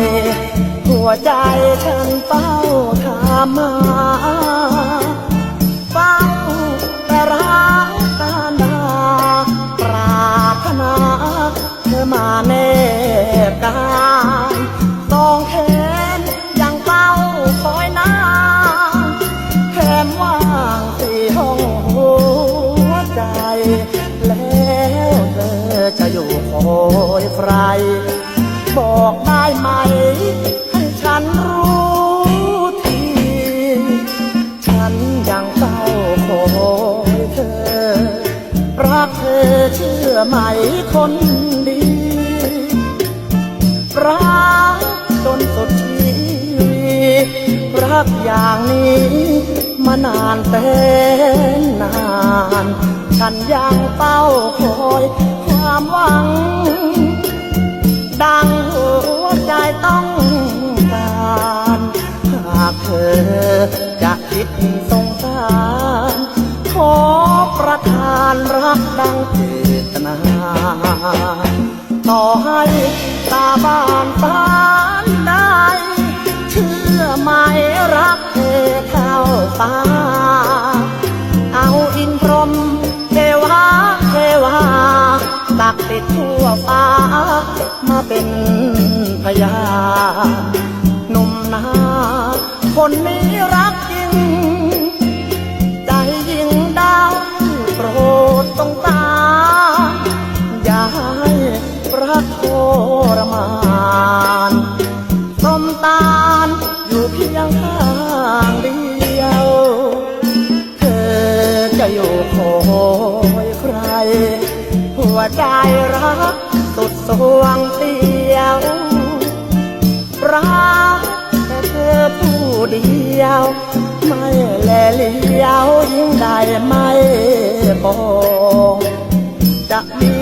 ใครหัวใจฉันเฝ้าถามมาเฝ้าแต่รักการดาปรารถนาเธอมาแนบกายสองแขนยังเฝ้าคอยนานแขนว่างสี่ห้องหัวใจ แล้วเธอจะอยู่คอยใครบอก ไหมคนดีรักจนสุดชีวิตรักอย่างนี้มานานแสนนาน ฉันยังเฝ้าคอยความหวัง ดังหัวใจต้องการหากเธอจะคิดสงสาร ขอประทานรักดังเจ ตนา ต่อให้ตาบานตานได้ เชื่อไหมรักเธอเท่าตา เอาอินพรมเทวาเทวา ตักติดทั่วฟ้า มาเป็นพยานหนุ่มนา คนนี้รักจริง คอยใคร หัวใจรักสุดสวงเตียว รักแต่เธอผู้เดียว ไม่แลเลี้ยวยิ่งใดไม่บอกจะมี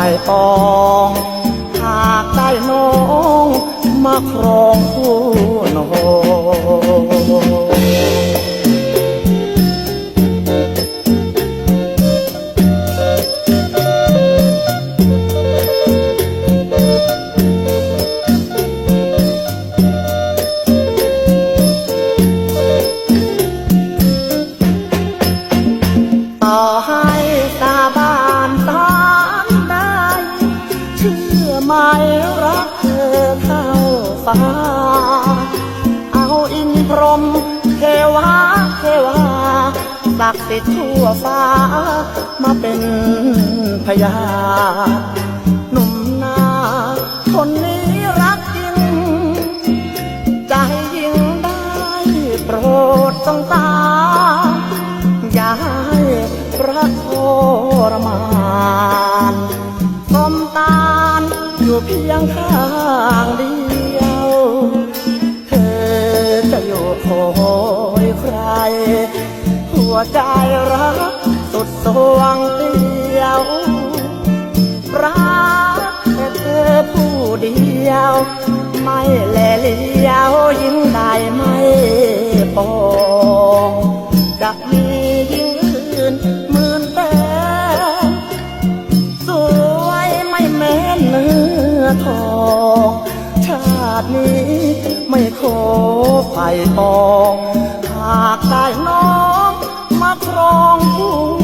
ปปอง หากได้น้องมาครอง อไหมรักเธอเท่าฟ้า เอาอินพรมเทวาเทวาศักดิ์สิทธิ์ทั่วฟ้า มาเป็นพยาหนุ่มนาคนนี้รักจริง ใจยิ่งได้โปรดสงสารอย่าให้รักโทรมาน เพียงข้างเดียว เธอจะอยู่คอยใคร หัวใจรักสุดสวงเดียวรักแต่เธอผู้เดียว ไม่แลเลี้ยวยิ่งได้ไม่ปองจะมี ชาตินี้ไม่ขอไฟตองหากได้น้องมาครองคู่